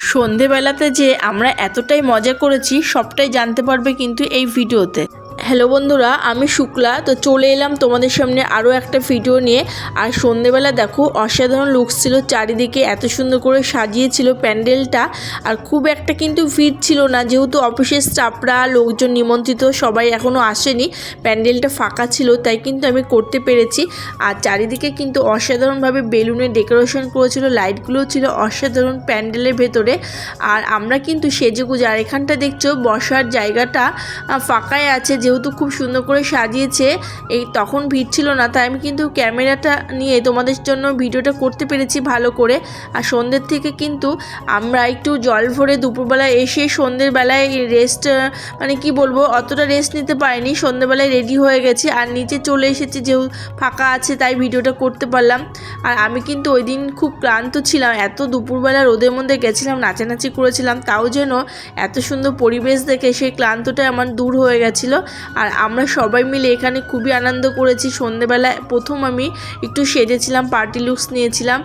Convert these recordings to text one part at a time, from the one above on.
সন্ধেবেলাতে যে আমরা এতটাই মজা করেছি সবটাই জানতে পারবে কিন্তু এই ভিডিওতে। হ্যালো বন্ধুরা, আমি শুক্লা। তো চলে এলাম তোমাদের সামনে আরও একটা ভিডিও নিয়ে। আর সন্ধেবেলা দেখো, অসাধারণ লুকস ছিল, চারিদিকে এত সুন্দর করে সাজিয়েছিল প্যান্ডেলটা। আর খুব একটা কিন্তু ভিড় ছিল না, যেহেতু অফিসের স্টাফরা লোকজন নিমন্ত্রিত, সবাই এখনও আসেনি। প্যান্ডেলটা ফাঁকা ছিল, তাই কিন্তু আমি করতে পেরেছি। আর চারিদিকে কিন্তু অসাধারণভাবে বেলুনের ডেকোরেশন করেছিল, লাইটগুলোও ছিল অসাধারণ প্যান্ডেলের ভেতরে। আর আমরা কিন্তু সেজেগুজে, আর এখানটা দেখছ, বসার জায়গাটা ফাঁকাই আছে যেহেতু খুব সুন্দর করে সাজিয়েছে, এই তখন ভিড় ছিল না, তাই আমি কিন্তু ক্যামেরাটা নিয়ে তোমাদের জন্য ভিডিওটা করতে পেরেছি ভালো করে। আর সন্ধ্যের থেকে কিন্তু আমরা একটু জল ভরে দুপুরবেলায় এসে সন্ধ্যের বেলায় রেস্ট মানে কি বলব, অতটা রেস্ট নিতে পারিনি, সন্ধ্যেবেলায় রেডি হয়ে গেছি। আর নিচে চলে এসেছি, যেহেতু ফাঁকা আছে, তাই ভিডিওটা করতে পারলাম। আর আমি কিন্তু ওই দিন খুব ক্লান্ত ছিলাম, এত দুপুরবেলা রোদের মধ্যে গেছিলাম, নাচানাচি করেছিলাম, তাও যেন এত সুন্দর পরিবেশ দেখে সেই ক্লান্তটা আমার দূর হয়ে গেছিল। আর আমরা সবাই মিলে এখানে খুবই আনন্দ করেছি। সন্ধেবেলায় প্রথম আমি একটু সেজেছিলাম পার্টি লুকস নিয়েছিলাম।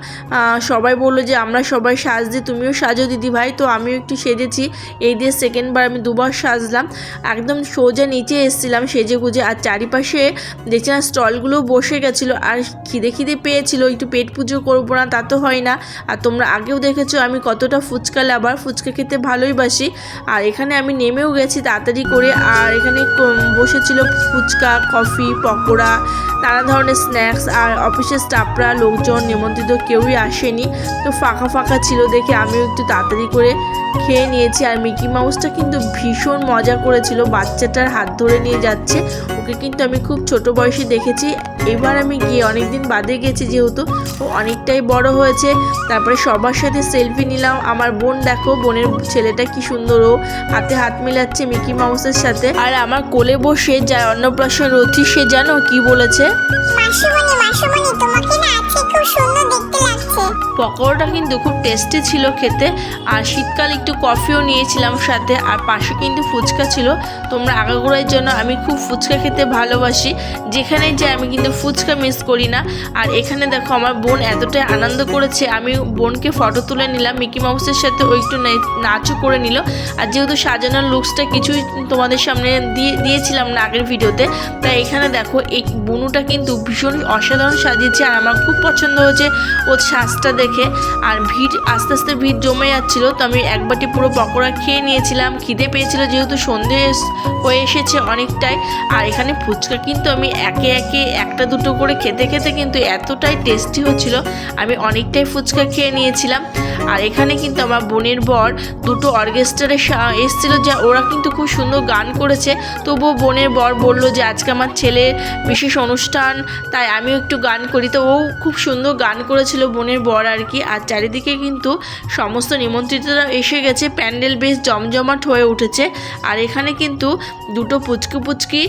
সবাই বলল যে, আমরা সবাই সাজ দিই তুমিও সাজো দিদি ভাই। তো আমিও একটু সেজেছি। এই দিয়ে সেকেন্ডবার আমি দুবার সাজলাম। একদম সোজা নিচে এসেছিলাম সেজে গুজে আর চারিপাশে দেখছিলাম স্টলগুলো বসে গেছিল। আর খিদে খিদে পেয়েছিল, একটু পেট পুজো করব না, তা তো হয় না। আর তোমরা আগেও দেখেছ, আমি কতটা ফুচকা লাভার, ফুচকা খেতে ভালোই বাসি। আর এখানে আমি নেমেও গেছি তাড়াতাড়ি করে। আর এখানে বসেছিল ফুচকা, কফি, পকোড়া, নানা ধরনের স্ন্যাক্স আর অফিসের স্টাফরা লোকজন, নিমন্ত্রিত কেউই আসেনি। তো ফাঁকা ফাঁকা ছিল দেখে আমিও একটু তাড়াতাড়ি করে খেয়ে নিয়েছি। আর মিকি মাউসটা কিন্তু ভীষণ মজা করেছিল। বাচ্চাটার হাত ধরে নিয়ে যাচ্ছে। ওকে কিন্তু আমি খুব ছোট বয়সে দেখেছি। এবার আমি গিয়ে অনেক দিন বাদে গেছি যেহেতু। ও অনেকটাই বড় হয়েছে। তারপরে সবার সাথে সেলফি নিলাম। আমার বোন দেখো বোনের ছেলেটা কি সুন্দর ও হাতে হাত মিলাচ্ছে মিকি মাউসের সাথে। আর আমার কোলে বসে যায় অন্নপ্রাশন রথি সে জানো কি বলেছে? পকোড়াটা কিন্তু খুব টেস্টি ছিল খেতে। আর শীতকাল একটু কফিও নিয়েছিলাম সাথে। আর পাশে কিন্তু ফুচকা ছিল। তোমরা আগাগোড়ার জন্য আমি খুব ফুচকা খেতে ভালোবাসি। যেখানে যাই আমি কিন্তু ফুচকা মিস করি না। আর এখানে দেখো আমার বোন এতটাই আনন্দ করেছে। আমি বোনকে ফটো তুলে নিলাম। মিকি মাউসের সাথে ও একটু নাচও করে নিল। আর যেহেতু সাজানোর লুকসটা কিছুই তোমাদের সামনে দিয়ে দিয়েছিলাম না আগের ভিডিওতে, তাই এখানে দেখো, এই বুনুটা কিন্তু ভীষণ অসাধারণ সাজিয়েছে। আর আমার খুব পছন্দ হয়েছে ওর সাজটা দেখে। আর ভিড় আস্তে আস্তে ভিড় জমে যাচ্ছিল। তো আমি এক বাটি পুরো পকোড়া খেয়ে নিয়েছিলাম। খিদে পেয়েছিল যেহেতু সন্ধে হয়ে এসেছে অনেকটাই। আর এখানে ফুচকা কিন্তু আমি একে একে একটা দুটো করে খেতে খেতে কিন্তু এতটাই টেস্টি হচ্ছিল। আমি অনেকটাই ফুচকা খেয়ে নিয়েছিলাম। আর এখানে কিন্তু আমার বোনের বর দুটো অর্কেস্ট্রারে এসেছিল যা ওরা কিন্তু খুব সুন্দর গান করেছে। তবুও বোনের বর বলল যে, আজকে আমার ছেলে বিশেষ অনুষ্ঠান, তাই আমিও একটু গান করি। তো ও খুব সুন্দর গান করেছিল বোনের বর আর কি। আর চারিদিকে কিন্তু সমস্ত নিমন্ত্রিতরা এসে গেছে, প্যান্ডেল বেশ জমজমাট হয়ে উঠেছে। আর এখানে কিন্তু দুটো পুচকি পুচকি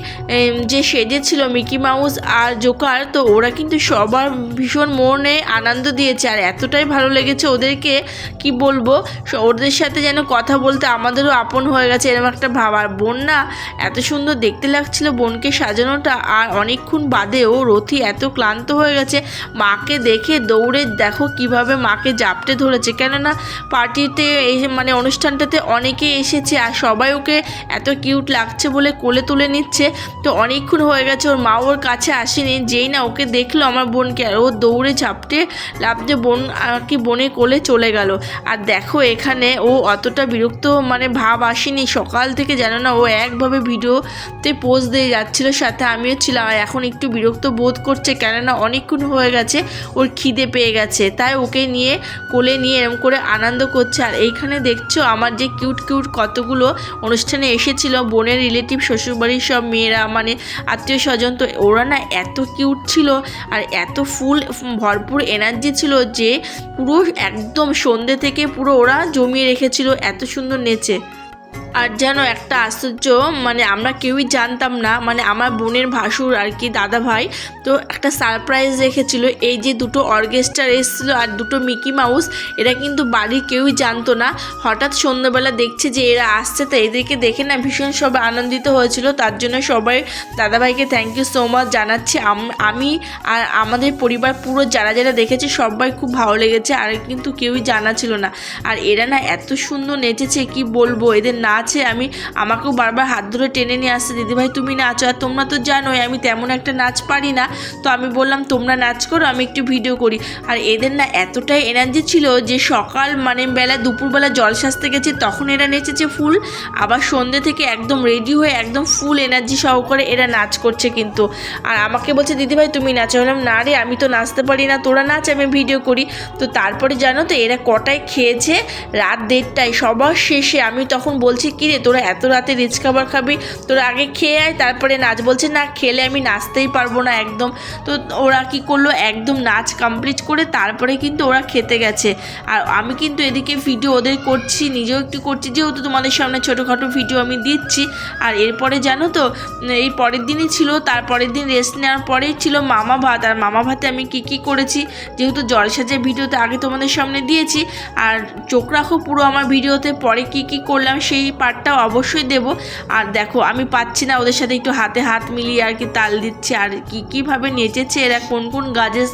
যে সেজেছিল মিকি মাউস আর জোকার, তো ওরা কিন্তু সবার ভীষণ মনে আনন্দ দিয়েছে। আর এতটাই ভালো লেগেছে ওদেরকে কি বলব? ওদের সাথে যেন কথা বলতে আমাদেরও আপন হয়ে গেছে এরকম একটা ভাব। আর বোন না, এত সুন্দর দেখতে লাগছিল বোনকে সাজানোটা, আর অনেকক্ষণ বাদেও রথি এত ক্লান্ত হয়ে গেছে। মাকে দেখে দৌড়ে দেখো কীভাবে মাকে জাপটে ধরেছে। কেননা পার্টিতে এই মানে অনুষ্ঠানটাতে অনেকে এসেছে, আর সবাই ওকে এত কিউট লাগছে বলে কোলে তুলে নিচ্ছে। তো অনেকক্ষণ হয়ে গেছে, ওর মা ওর কাছে আসেনি। যেই না ওকে দেখল আমার বোনকে, আর ও দৌড়ে ঝাপটে লাভ দিয়ে বোন আর কি বোনের কোলে চলে গেল। আর দেখো এখানে ও অতটা বিরক্ত মানে ভাব আসেনি। সকাল থেকে জানো না ও একভাবে ভিডিওতে পোস্ট দিয়ে যাচ্ছিল, সাথে আমিও ছিলাম। আর এখন একটু বিরক্ত বোধ করছে, কেননা অনেকক্ষণ হয়ে গেছে ওর খিদে পেয়ে গেছে। তাই ওকে নিয়ে কোলে নিয়ে এরম করে আনন্দ করছে। আর এইখানে দেখছ আমার যে কিউট কিউট কতগুলো অনুষ্ঠানে এসেছিল, বোনের রিলেটিভ শ্বশুরবাড়ির সব মেয়েরা মানে আত্মীয় স্বজন। তো ওরা না এত কিউট ছিল আর এত ফুল ভরপুর এনার্জি ছিল যে পুরো একদম সন্ধ্যে থেকে পুরো ওরা জমিয়ে রেখেছিল এত সুন্দর নেচে। আর যেন একটা আশ্চর্য মানে আমরা কেউই জানতাম না মানে আমার বোনের ভাসুর আর কি দাদা ভাই, তো একটা সারপ্রাইজ রেখেছিল। এই যে দুটো অর্কেস্ট্রার এসেছিল আর দুটো মিকি মাউস এরা কিন্তু বাড়ির কেউই জানতো না। হঠাৎ সন্ধ্যাবেলা দেখছে যে এরা আসছে, তো এদেরকে দেখে না ভীষণ সবাই আনন্দিত হয়েছিল। তার জন্য সবাই দাদাভাইকে থ্যাংক ইউ সো মাচ জানাচ্ছি। আমি আর আমাদের পরিবার পুরো যারা যারা দেখেছে, সবাই খুব ভালো লেগেছে, আর কিন্তু কেউই জানা ছিল না। আর এরা না এত সুন্দর নেচেছে, কি বলব? এদের নাচে আমি আমাকেও বারবার হাত ধরে টেনে নিয়ে আসছে দিদিভাই তুমি নাচো। আর তোমরা তো জানোই, আমি তেমন একটা নাচ পারি না। তো আমি বললাম, তোমরা নাচ করো, আমি একটু ভিডিও করি। আর এদের না এতটাই এনার্জি ছিল যে সকাল মানে বেলা, দুপুরবেলা জল সাজতে গেছে, তখন এরা নেচেছে ফুল। আবার সন্ধ্যে থেকে একদম রেডি হয়ে একদম ফুল এনার্জি সহকারে এরা নাচ করছে কিন্তু। আর আমাকে বলছে দিদিভাই তুমি নাচো। বললাম, না রে, আমি তো নাচতে পারি না, তোরা নাচ, আমি ভিডিও করি। তো তারপরে জানো তো, এরা কটায় খেয়েছে? রাত দেড়টায়, সবার শেষে। আমি তখন বলছি কি রে তোরা এত রাতে রিচ খাবার খাবি? তোরা আগে খেয়ে আয়, তারপরে নাচ। বলছে, না, খেলে আমি নাচতেই পারব না একদম। তো ওরা কি করল? একদম নাচ কমপ্লিট করে তারপরে কিন্তু ওরা খেতে গেছে। আর আমি কিন্তু এদিকে ভিডিও ওদের করছি, নিজেও একটু করছি। যেহেতু তোমাদের সামনে ছোটোখাটো ভিডিও আমি দিচ্ছি, আর এরপরে জানো তো, এই পরের দিনই ছিল, তারপরের দিন রেস্ট নেওয়ার পরেই ছিল মামা ভাত। আর মামা ভাতে আমি কি কি করেছি, যেহেতু জলসাজের ভিডিওতে আগে তোমাদের সামনে দিয়েছি, আর চোখ রাখো পুরো আমার ভিডিওতে পরে কি কি করলাম, সেই পার্টটা অবশ্যই দেব। আর দেখো, আমি পাচ্ছি না ওদের সাথে একটু হাতে হাত মিলিয়ে আর কি তাল দিচ্ছে। আর কি, কীভাবে নেচেছে এরা, কোন কোন গাজের,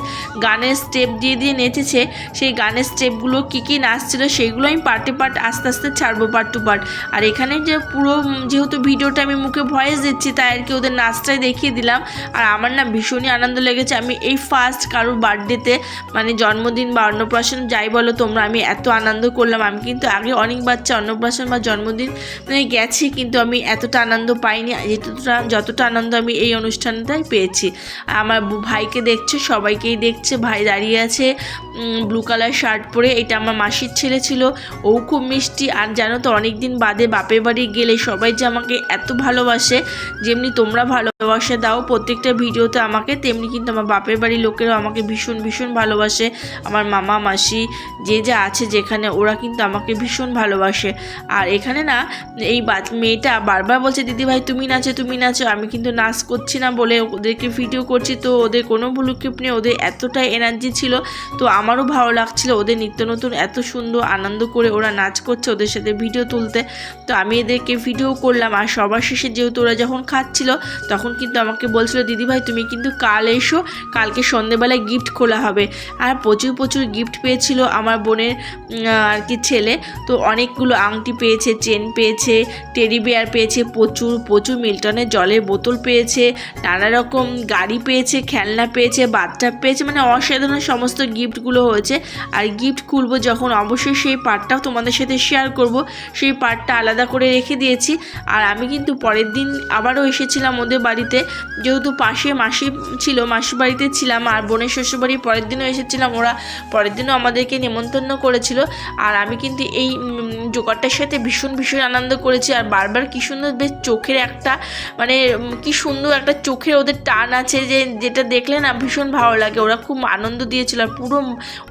গানের স্টেপ দিয়ে দিয়ে নেচেছে, সেই গানের স্টেপগুলো কী কী নাচছিল সেগুলো আমি পার্টে পার্ট আস্তে আস্তে ছাড়বো পার্ট টু পার্ট আর এখানে যে পুরো যেহেতু ভিডিওটা আমি মুখে ভয়েস দিচ্ছি, তাই আর কি ওদের নাচটাই দেখিয়ে দিলাম। আর আমার না ভীষণই আনন্দ লেগেছে। আমি এই ফার্স্ট কারোর বার্থডেতে মানে জন্মদিন বা অন্নপ্রাশন যাই বলো তোমরা, আমি এত আনন্দ করলাম। আমি কিন্তু আগে অনেক বাচ্চা অন্নপ্রাশন বা জন্মদিন মানে গেছি, কিন্তু আমি এতটা আনন্দ পাইনি। যতটা যতটা আনন্দ আমি এই অনুষ্ঠানটাই পেয়েছি। আমার ভাইকে দেখছে, সবাইকেই দেখছে, ভাই দাঁড়িয়ে আছে ব্লু কালার শার্ট পরে। এটা আমার মাসির ছেলে ছিল, ও খুব মিষ্টি। আর জানো তো অনেক দিন বাদে বাপের বাড়ি গেলে সবাই যে আমাকে এত ভালোবাসে, যেমনি তোমরা ভালোবাসা দাও, প্রত্যেকটা ভিডিওতে আমাকে, তেমনি কিন্তু আমার বাপের বাড়ির লোকেরাও আমাকে ভীষণ ভীষণ ভালোবাসে। আমার মামা, মাসি, যে যা আছে যেখানে, ওরা কিন্তু আমাকে ভীষণ ভালোবাসে। আর এখানে না এই মেয়েটা বারবার বলছে দিদি ভাই তুমি নাচো তুমি নাচো, আমি কিন্তু নাচ করছি না বলে ওদেরকে ভিডিও করছি। তো ওদের কোনো ভুলক্ষেপ নেই, ওদের এতটাই এনার্জি ছিল, তো আমারও ভালো লাগছিল। ওদের নিত্য নতুন এত সুন্দর আনন্দ করে ওরা নাচ করছে ওদের সাথে ভিডিও তুলতে। তো আমি এদেরকে ভিডিও করলাম, আর সবার শেষে যেহেতু ওরা যখন খাচ্ছিল, তখন কিন্তু আমাকে বলছিল দিদি ভাই তুমি কিন্তু কাল এসো, কালকে সন্ধেবেলায় গিফট খোলা হবে। আর প্রচুর প্রচুর গিফট পেয়েছিল আমার বোনের আর কি ছেলে। তো অনেকগুলো আংটি পেয়েছে, চেন পেয়েছে টেডি বেয়ার পেয়েছে, প্রচুর প্রচুর মিল্টনের জলের বোতল পেয়েছে, নানা রকম গাড়ি পেয়েছে, খেলনা পেয়েছে বাচ্চা পেয়েছে মানে অসাধারণ সমস্ত গিফটগুলো হয়েছে। আর গিফট খুলবো যখন অবশ্যই সেই পার্টটাও তোমাদের সাথে শেয়ার করব। সেই পার্টটা আলাদা করে রেখে দিয়েছি। আর আমি কিন্তু পরের দিন আবারও এসেছিলাম ওদের বাড়িতে। যেহেতু পাশে মাসি ছিল, মাসির বাড়িতে ছিলাম, আর বোনের শ্বশুরবাড়ি পরের দিনও এসেছিলাম ওরা। পরের দিনও আমাদেরকে নেমন্তন্ন করেছিল। আর আমি কিন্তু এই জোগাড়টার সাথে ভীষণ ভীষণ আনন্দ করেছি আর বারবার কি সুন্দর বেশ চোখের একটা মানে কি সুন্দর একটা চোখের ওদের টান আছে যে, যেটা দেখলে না ভীষণ ভালো লাগে। ওরা খুব আনন্দ দিয়েছিল আর পুরো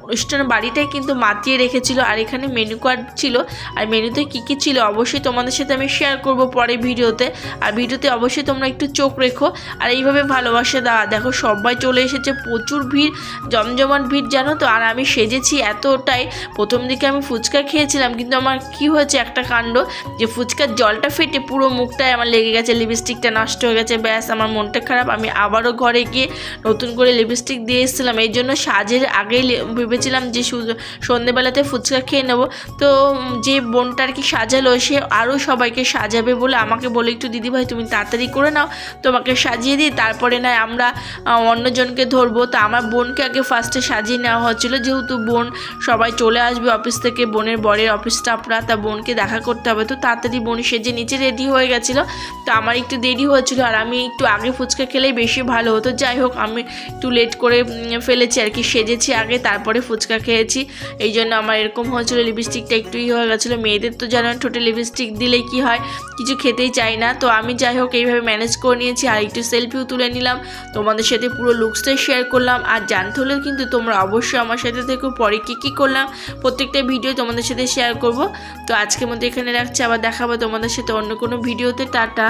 অনুষ্ঠান বাড়িটাই কিন্তু মাতিয়ে রেখেছিল। আর এখানে মেনু কার্ড ছিল। আর মেনুতে কী কী ছিল অবশ্যই তোমাদের সাথে আমি শেয়ার করব পরে ভিডিওতে। আর ভিডিওতে অবশ্যই তোমরা একটু চোখ রেখো। আর এইভাবে ভালোবাসা দেওয়া, দেখো সবাই চলে এসেছে। প্রচুর ভিড়, জমজমাট ভিড়, জানো তো? আর আমি সেজেছি এতটাই। প্রথম দিকে আমি ফুচকা খেয়েছিলাম, কিন্তু আমার কি হয়েছে একটা কাণ্ড? যে ফুচকার জলটা ফেটে পুরো মুখটায় আমার লেগে গেছে লিপস্টিকটা নষ্ট হয়ে গেছে, ব্যাস আমার মনটা খারাপ। আমি আবারও ঘরে গিয়ে নতুন করে লিপস্টিক দিয়ে এসেছিলাম। এই জন্য সাজের আগেই ভেবেছিলাম যে সন্ধেবেলাতে ফুচকা খেয়ে নেব। তো যে বোনটা আর কি সাজালো, সে আরও সবাইকে সাজাবে বলে আমাকে বলে একটু দিদিভাই তুমি তাড়াতাড়ি করে নাও, তোমাকে সাজিয়ে দিই। তারপরে নয় আমরা অন্যজনকে ধরবো। তো আমার বোনকে আগে ফার্স্টে সাজিয়ে নেওয়া হচ্ছিল। যেহেতু বোন সবাই চলে আসবে অফিস থেকে, বোনের বরের অফিস স্টাফরা তা বোনকে দেখা করতে হবে। তো তাড়াতাড়ি বোন সেজে নিচে রেডি হয়ে গেছিল। তো আমার একটু দেরি হয়েছিল আর আমি একটু আগে ফুচকা খেলেই বেশি ভালো হতো। যাই হোক, আমি একটু লেট করে ফেলেছি আর কি। সেজেছি আগে, তারপরে ফুচকা খেয়েছি। এই জন্য আমার এরকম হয়েছিল লিপস্টিকটা একটু ই হয়ে গেছিল। মেয়েদের তো জানেন ঠোঁটে লিপস্টিক দিলে কি হয়, কিছু খেতেই চাই না। তো আমি যাই হোক, এইভাবে ম্যানেজ করে নিয়েছি আর একটু সেলফিও তুলে নিলাম। তোমাদের সাথে পুরো লুকসটাই শেয়ার করলাম। আর জানতে হলেও কিন্তু তোমরা অবশ্যই আমার সাথে থেকো। পরে কী কী করলাম, প্রত্যেকটা ভিডিও তোমাদের সাথে শেয়ার করব। তো আজকের মধ্যে এখানে রাখছি। আবার দেখাবো তোমাদের সাথে অন্য কোনো ভিডিওতে টাটা।